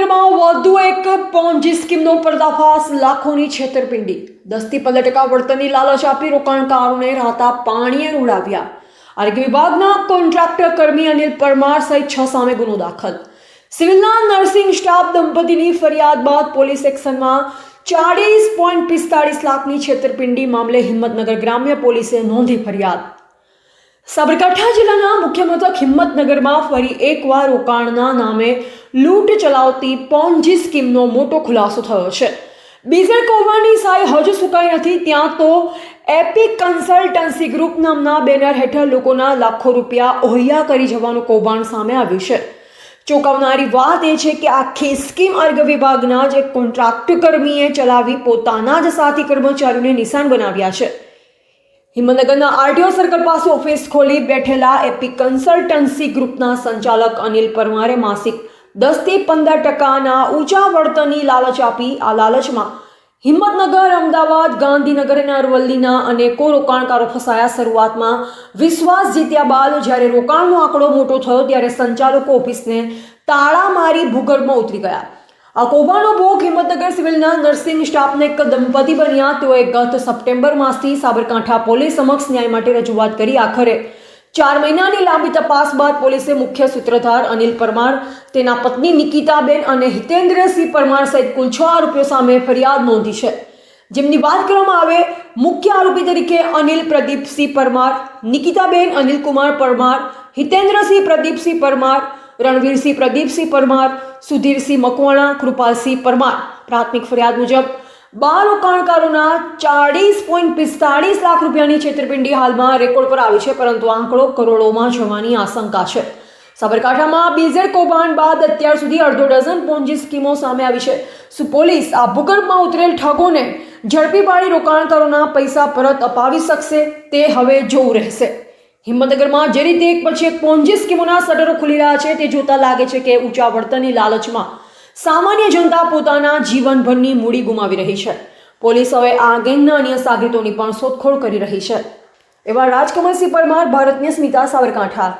હિંમતનગરમાં વધુ એક પોન્જી સ્કીમનો પર્દાફાશ લાખોની છેતરપિંડી. દસથી પંદર ટકા વળતરની લાલચ આપી રોકાણકારોને રાતા પાણીએ ઉડાવ્યા આરોગ્ય વિભાગના કોન્ટ્રાક્ટર કર્મી અનિલ પરમાર સહિત છ સામે ગુનો દાખલ. સિવિલના નર્સિંગ સ્ટાફ દંપતીની ફરિયાદ બાદ પોલીસ એક્શનમાં ચાળીસ પોઈન્ટ પિસ્તાળીસ લાખની છેતરપિંડી મામલે હિંમતનગર ગ્રામ્ય પોલીસે નોંધી ફરિયાદ. સાબરકાંઠા જિલ્લાના મુખ્ય મથક હિંમતનગરમાં ફરી એકવાર રોકાણના નામે લૂંટ ચલાવતી પોન્જી સ્કીમનો મોટો ખુલાસો થયો છે. બીઝર કોવાની સાય હજુ સુકાઈ નથી, ત્યાં તો એપિક કન્સલ્ટન્સી ગ્રુપ નામના બેનર હેઠળ લોકોના લાખો રૂપિયા ઓહિયા કરી જવાનું કૌભાંડ સામે આવ્યું છે. ચોંકાવનારી વાત એ છે કે આખી સ્કીમ અર્ગ વિભાગના જ એક કોન્ટ્રાક્ટ કર્મીએ ચલાવી પોતાના જ સાથી કર્મચારીઓને નિશાન બનાવ્યા છે. હિંમતનગરના આરટીઓ સર્કલ પાસે ઓફિસ ખોલી બેઠેલા એપિક કન્સલ્ટન્સી ગ્રુપના સંચાલક અનિલ પરમારે માસિક દસથી પંદર ટકાના ઊંચા વળતરની લાલચ આપી આ લાલચમાં હિંમતનગર, અમદાવાદ, ગાંધીનગર અને અરવલ્લીના અનેકો રોકાણકારો ફસાયા. શરૂઆતમાં વિશ્વાસ જીત્યા બાદ જ્યારે રોકાણનો આંકડો મોટો થયો ત્યારે સંચાલકો ઓફિસને તાળા મારી ભૂગર્ભમાં ઉતરી ગયા. આ કૌભાંડો ભોગ હિંમતનગર સિવિલના નર્સિંગ સ્ટાફને એક દંપતી બન્યા. તેઓએ ગત સપ્ટેમ્બર માસથી સાબરકાંઠા પોલીસ સમક્ષ ન્યાય માટે રજૂઆત કરી. આખરે ચાર મહિનાની લાંબી તપાસ બાદ પોલીસે મુખ્ય સૂત્રધાર અનિલ પરમાર, તેના પત્ની નિકિતાબેન અને હિતેન્દ્રસિંહ પરમાર સહિત કુલ છ આરોપીઓ સામે ફરિયાદ નોંધી છે. જેમની વાત કરવામાં આવે, મુખ્ય આરોપી તરીકે અનિલ પ્રદીપસિંહ પરમાર, નિકિતાબેન અનિલકુમાર પરમાર, હિતેન્દ્રસિંહ પ્રદીપસિંહ પરમાર, રણવીરસિંહ પ્રદીપસિંહ પરમાર, સુધીરસિંહ મકવાણા, કૃપાલસિંહ પરમાર. પ્રાથમિક ફરિયાદ મુજબ બાર રોકાણકારોના ચાળીસ પોઈન્ટ પિસ્તાળીસ લાખ રૂપિયાની છેતરપિંડી હાલમાં રેકોર્ડ પર આવી છે, પરંતુ આંકડો કરોડોમાં જવાની આશંકા છે. સાબરકાંઠામાં બીઝેડ કૌભાંડ બાદ અત્યાર સુધી અડધો ડઝન પોન્જી સ્કીમો સામે આવી છે. સુ પોલીસ આ ભૂગર્ભમાં ઉતરેલ ઠગોને ઝડપી પાડી રોકાણકારોના પૈસા પરત અપાવી શકશે તે હવે જોવું રહેશે. હિંમતનગરમાં જે રીતે એક પછી એક પોન્જી સ્કીમોના શટરો ખુલી રહ્યા છે, તે જોતા લાગે છે કે ઊંચા વળતરની લાલચમાં સામાન્ય જનતા પોતાના જીવનભરની મૂડી ગુમાવી રહી છે. પોલીસ હવે આ ગેંગના અન્ય સાગરીતોની પણ શોધખોળ કરી રહી છે. એવા રાજકમલસિંહ પરમાર, ભારતની સ્મિતા સાબરકાંઠા